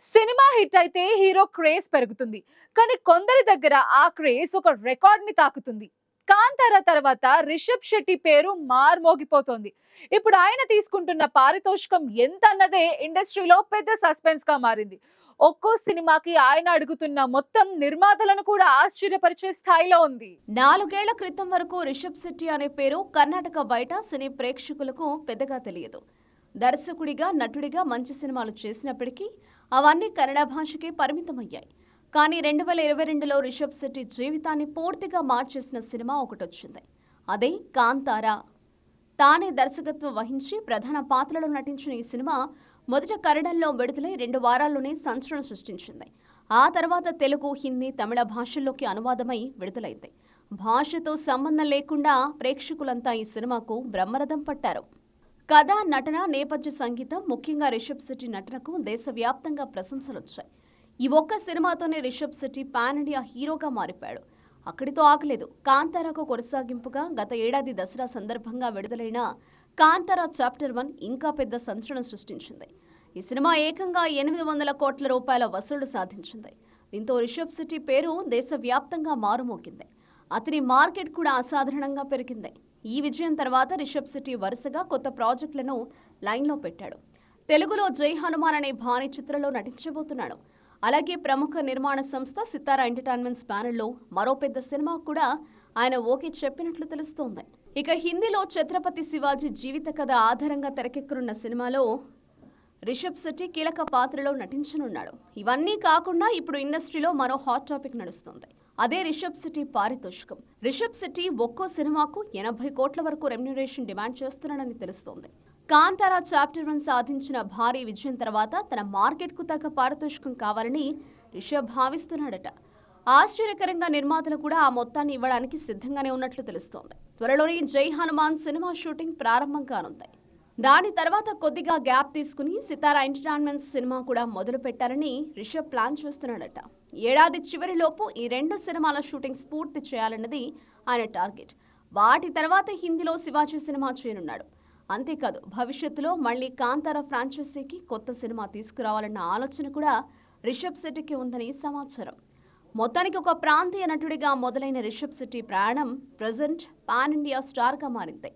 Cinema hit అయితే hero craze పెరుగుతుంది. కానీ కొందరి దగ్గర ఆ క్రేజ్ ఒక రికార్డ్ని తాకుతుంది. కాంతార తర్వాత రిషబ్ శెట్టి పేరు మార్మోగిపోతోంది. ఇప్పుడు ఆయన తీసుకుంటున్న పారితోషికం ఎంత అన్నదే ఇండస్ట్రీలో పెద్ద సస్పెన్స్గా మారింది. ఒక్కో సినిమాకి ఆయన అడుగుతున్న మొత్తం నిర్మాతలను కూడా ఆశ్చర్యపరిచే స్థాయిలో ఉంది. నాలుగేళ్ళ క్రితం వరకు రిషబ్ శెట్టి అనే పేరు కర్ణాటక బయట సినీ ప్రేక్షకులకు పెద్దగా తెలియదు. దర్శకుడిగా నటుడిగా మంచి సినిమాలు చేసినప్పటికీ అవన్నీ కన్నడ భాషకే పరిమితమయ్యాయి. కానీ రెండు వేల ఇరవై రెండులో రిషబ్ శెట్టి జీవితాన్ని పూర్తిగా మార్చేసిన సినిమా ఒకటి వచ్చింది అదే కాంతారా. తానే దర్శకత్వం వహించి ప్రధాన పాత్రలో నటించిన ఈ సినిమా మొదట కన్నడంలో విడుదలై రెండు వారాల్లోనే సంచలనం సృష్టించింది. ఆ తర్వాత తెలుగు హిందీ తమిళ భాషల్లోకి అనువాదమై విడుదలైంది. భాషతో సంబంధం లేకుండా ప్రేక్షకులంతా ఈ సినిమాకు బ్రహ్మరథం పట్టారు. కథ నటన నేపథ్య సంగీతం ముఖ్యంగా రిషబ్ శెట్టి నటనకు దేశవ్యాప్తంగా ప్రశంసలొచ్చాయి. ఈ ఒక్క సినిమాతోనే రిషబ్ శెట్టి పాన్ ఇండియా హీరోగా మారిపోయాడు. అక్కడితో ఆగలేదు. కాంతారాకు కొనసాగింపుగా గత ఏడాది దసరా సందర్భంగా విడుదలైన కాంతారా చాప్టర్ వన్ ఇంకా పెద్ద సంచలనం సృష్టించింది. ఈ సినిమా ఏకంగా ఎనిమిది వందల కోట్ల రూపాయల వసూళ్ళు సాధించింది. దీంతో రిషబ్ శెట్టి పేరు దేశవ్యాప్తంగా మారుమోగింది. అతని మార్కెట్ కూడా అసాధారణంగా పెరిగింది. ఈ విజయం తర్వాత రిషబ్ శెట్టి వరుసగా కొత్త ప్రాజెక్టులను లైన్లో పెట్టాడు. తెలుగులో జై హనుమాన్ అనే భారీ చిత్రంలో నటించబోతున్నాడు. అలాగే ప్రముఖ నిర్మాణ సంస్థ సితారా ఎంటర్టైన్మెంట్స్ బ్యానర్లో మరో పెద్ద సినిమా కూడా ఆయన ఓకే చెప్పినట్లు తెలుస్తోంది. ఇక హిందీలో ఛత్రపతి శివాజీ జీవిత కథ ఆధారంగా తెరకెక్కనున్న సినిమాలో రిషబ్ శెట్టి కీలక పాత్రలో నటించనున్నాడు. ఇవన్నీ కాకుండా ఇప్పుడు ఇండస్ట్రీలో మరో హాట్ టాపిక్ నడుస్తుంది. అదే రిషబ్ సిటీ పారితోషికం. రిషబ్ సిటీ ఒక్కో సినిమాకు ఎనభై కోట్ల వరకు రెమ్యునరేషన్ డిమాండ్ చేస్తున్నాడని తెలుస్తోంది. కాంతారా చాప్టర్ వన్ సాధించిన భారీ విజయం తర్వాత తన మార్కెట్కు తగ్గ పారితోషికం కావాలని రిషబ్ భావిస్తున్నాడట. ఆశ్చర్యకరంగా నిర్మాతలు కూడా ఆ మొత్తాన్ని ఇవ్వడానికి సిద్ధంగానే ఉన్నట్లు తెలుస్తోంది. త్వరలోనే జై హనుమాన్ సినిమా షూటింగ్ ప్రారంభం కానుంది. దాని తర్వాత కొద్దిగా గ్యాప్ తీసుకుని సితారా ఎంటర్టైన్మెంట్ సినిమా కూడా మొదలు పెట్టారని రిషబ్ ప్లాన్ చేస్తున్నాడట. ఏడాది చివరిలోపు ఈ రెండు సినిమాల షూటింగ్స్ పూర్తి చేయాలన్నది ఆయన టార్గెట్. వాటి తర్వాత హిందీలో శివాజీ సినిమా చేయనున్నాడు. అంతేకాదు భవిష్యత్తులో మళ్ళీ కాంతార ఫ్రాంచైజీకి కొత్త సినిమా తీసుకురావాలన్న ఆలోచన కూడా రిషబ్ శెట్టికి ఉందని సమాచారం. మొత్తానికి ఒక ప్రాంతీయ నటుడిగా మొదలైన రిషబ్ శెట్టి ప్రయాణం ప్రజెంట్ పాన్ ఇండియా స్టార్గా మారింది.